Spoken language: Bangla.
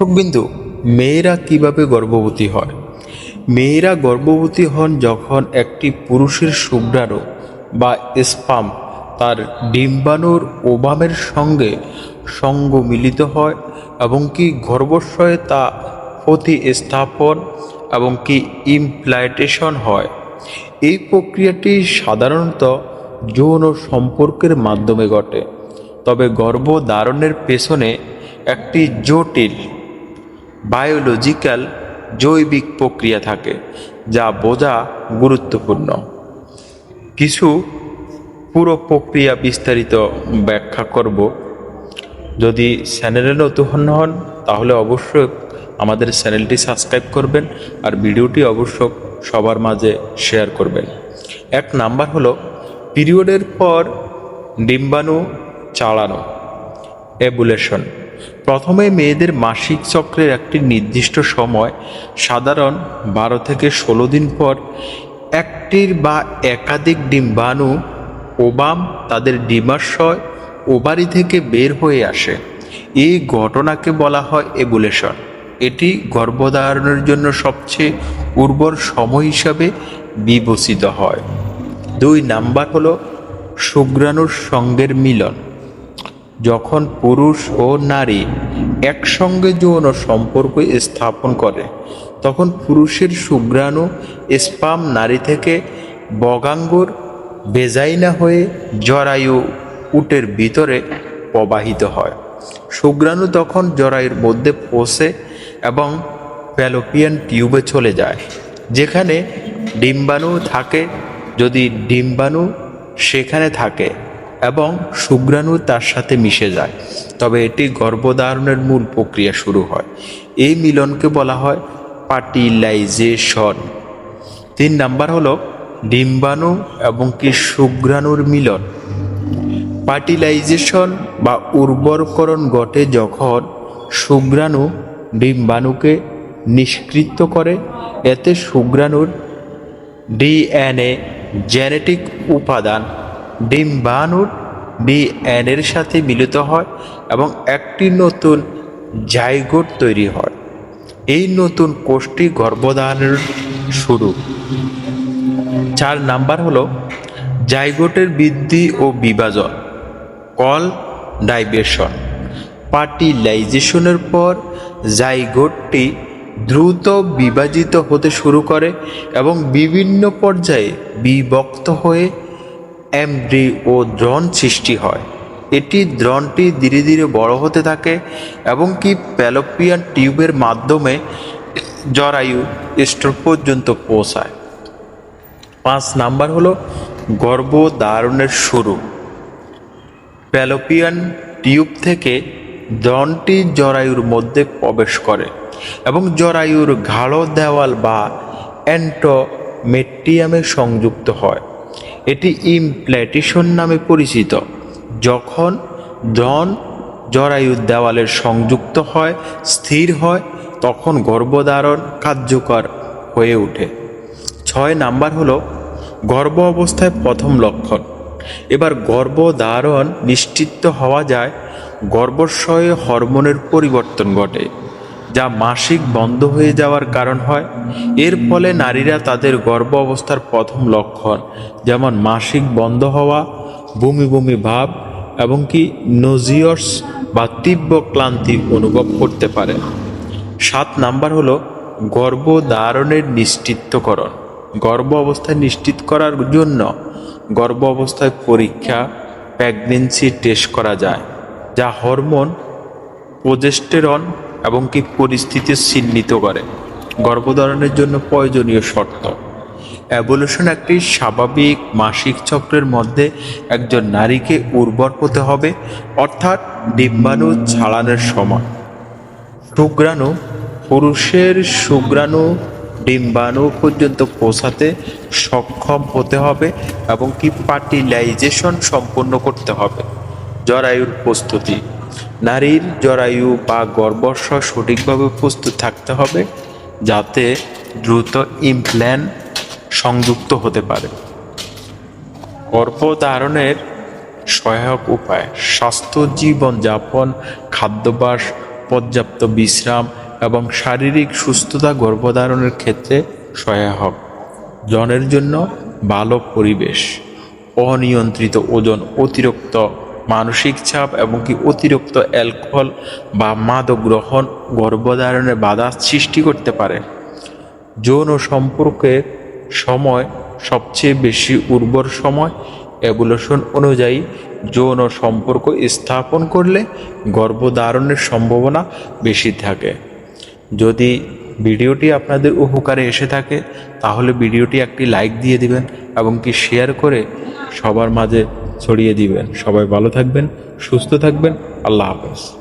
শোকবিন্দু, মেয়েরা কীভাবে গর্ভবতী হয়? মেয়েরা গর্ভবতী হন যখন একটি পুরুষের শুক্রাণু বা স্পাম তার ডিম্বাণুর ওবামের সঙ্গে সঙ্গ মিলিত হয় এবং কি গর্ভাশয়ে তা প্রতিস্থাপন এবং কি ইমপ্লান্টেশন হয়। এই প্রক্রিয়াটি সাধারণত যৌন সম্পর্কের মাধ্যমে ঘটে, তবে গর্ভধারণের পেছনে একটি জটিল বায়োলজিক্যাল জৈবিক প্রক্রিয়া থাকে, যা বোঝা গুরুত্বপূর্ণ। কিছু পুরো প্রক্রিয়া বিস্তারিত ব্যাখ্যা করব। যদি চ্যানেলে নতুন হন, তাহলে অবশ্যই আমাদের চ্যানেলটি সাবস্ক্রাইব করবেন আর ভিডিওটি অবশ্য সবার মাঝে শেয়ার করবেন। এক নাম্বার হলো, পিরিয়ডের পর ডিম্বাণু চালানো, এবুলেশন। প্রথমে মেয়েদের মাসিক চক্রের একটি নির্দিষ্ট সময়, সাধারণ বারো থেকে ষোলো দিন পর একটির বা একাধিক ডিম্বাণু ওবাম তাদের ডিমাশয় ওভারি থেকে বের হয়ে আসে। এই ঘটনাকে বলা হয় এবুলেশন। এটি গর্ভধারণের জন্য সবচেয়ে উর্বর সময় হিসাবে বিবেচিত হয়। দুই নাম্বার হলো শুক্রাণুর সঙ্গের মিলন। যখন পুরুষ ও নারী একসঙ্গে যৌন সম্পর্ক স্থাপন করে, তখন পুরুষের শুক্রাণু স্পাম নারী থেকে বগাঙ্গুর বেজাইনা হয়ে জরায়ু উটের ভিতরে প্রবাহিত হয়। শুক্রাণু তখন জরায়ুর মধ্যে পৌঁছে এবং প্যালোপিয়ান টিউবে চলে যায়, যেখানে ডিম্বাণু থাকে। যদি ডিম্বাণু সেখানে থাকে এবং শুক্রাণু তার সাথে মিশে যায়। তবে এটি গর্ভধারণের মূল প্রক্রিয়া শুরু হয়। এই মিলনকে বলা হয় পার্টিলাইজেশন তিন নাম্বার হলো ডিম্বাণু এবং কি শুক্রাণুর মিলন। পার্টিলাইজেশন বা উর্বরকরণ ঘটে যখন শুক্রাণু ডিম্বাণুকে নিষ্কৃত করে। এতে শুক্রাণুর ডিএনএ জেনেটিক উপাদান ডিম্বাণুর ডিএনএর সাথে মিলিত হয় এবং একটি নতুন জাইগোট তৈরি হয়। এই নতুন কোষটি গর্ভধারণের শুরু। চার নাম্বার হলো জাইগোটের বৃদ্ধি ও বিভাজন, কল ডাইভেশন। পার্টিলাইজেশনের পর জাইগোটটি দ্রুত বিভাজিত হতে শুরু করে এবং বিভিন্ন পর্যায়ে বিভক্ত হয়ে এমডি ও দ্রণ সৃষ্টি হয়। এটি দ্রণটি ধীরে ধীরে বড় হতে থাকে এবং কি প্যালোপিয়ান টিউবের মাধ্যমে জরায়ু স্টোর পর্যন্ত পৌঁছায়। পাঁচ নাম্বার হলো গর্ভধারণের শুরু। প্যালোপিয়ান টিউব থেকে দ্রণটি জরায়ুর মধ্যে প্রবেশ করে এবং জরায়ুর ঘাড়ো দেওয়াল বা অ্যান্টোমেট্রিয়ামে সংযুক্ত হয়। এটি ইমপ্ল্যাটেশন নামে পরিচিত, যখন ধন জরায়ুর দেওয়ালের সংযুক্ত হয়, স্থির হয়, তখন গর্ভধারণ কার্যকর হয়ে ওঠে। ছয় নাম্বার হলো গর্ভ অবস্থায় প্রথম লক্ষণ। এবার গর্ভধারণ নিশ্চিত হওয়া যায় গর্ভাশয়ে হরমোনের পরিবর্তন ঘটে। যা মাসিক বন্ধ হয়ে যাওয়ার কারণ হয়। এর ফলে নারীরা তাদের গর্ভ অবস্থার প্রথম লক্ষণ, যেমন মাসিক বন্ধ হওয়া, বমি বমি ভাব, এবং কি নজিয়স বা তীব্র ক্লান্তি অনুভব করতে পারে। সাত নাম্বার হলো গর্ভধারণের নিশ্চিতকরণ। গর্ভ অবস্থায় নিশ্চিত করার জন্য গর্ভ অবস্থায় পরীক্ষা প্রেগনেন্সি টেস্ট করা যায়, যা হরমোন প্রোজেস্টেরন এবং কি পরিস্থিতি চিহ্নিত করে। গর্ভধারণের জন্য প্রয়োজনীয় শর্ত। অ্যাভলিউশন একটি স্বাভাবিক মাসিক চক্রের মধ্যে একজন নারীকে উর্বর হতে হবে, অর্থাৎ ডিম্বাণু ছাড়ানোর সময়। শুক্রাণু পুরুষের শুক্রাণু ডিম্বাণু পর্যন্ত পৌঁছাতে সক্ষম হতে হবে এবং কি পার্টিলাইজেশন সম্পন্ন করতে হবে। জরায়ুর প্রস্তুতি। নারীর জরায়ু বা গর্ভাশয় সঠিকভাবে প্রস্তুত থাকতে হবে যাতে দ্রুত ইমপ্ল্যান্ট সংযুক্ত হতে পারে। গর্ভধারণের সহায়ক উপায়, স্বাস্থ্য জীবনযাপন খাদ্যাভ্যাস, পর্যাপ্ত বিশ্রাম এবং শারীরিক সুস্থতা গর্ভধারণের ক্ষেত্রে সহায়ক। জনের জন্য ভালো পরিবেশ, অনিয়ন্ত্রিত ওজন অতিরিক্ত মানসিক চাপ এবং কি অতিরিক্ত অ্যালকোহল বা মাদক গ্রহণ গর্ভধারণে বাধা সৃষ্টি করতে পারে। যৌন সম্পর্কের সময় সবচেয়ে বেশি উর্বর সময়। এভুলেশন অনুযায়ী যৌন সম্পর্ক স্থাপন করলে গর্ভধারণের সম্ভাবনা বেশি থাকে। যদি ভিডিওটি আপনাদের উপকারে এসে থাকে, তাহলে ভিডিওটি একটি লাইক দিয়ে দিবেন এবং কি শেয়ার করে সবার মাঝে ছড়িয়ে দিবেন। সবাই ভালো থাকবেন সুস্থ থাকবেন। আল্লাহ হাফেজ।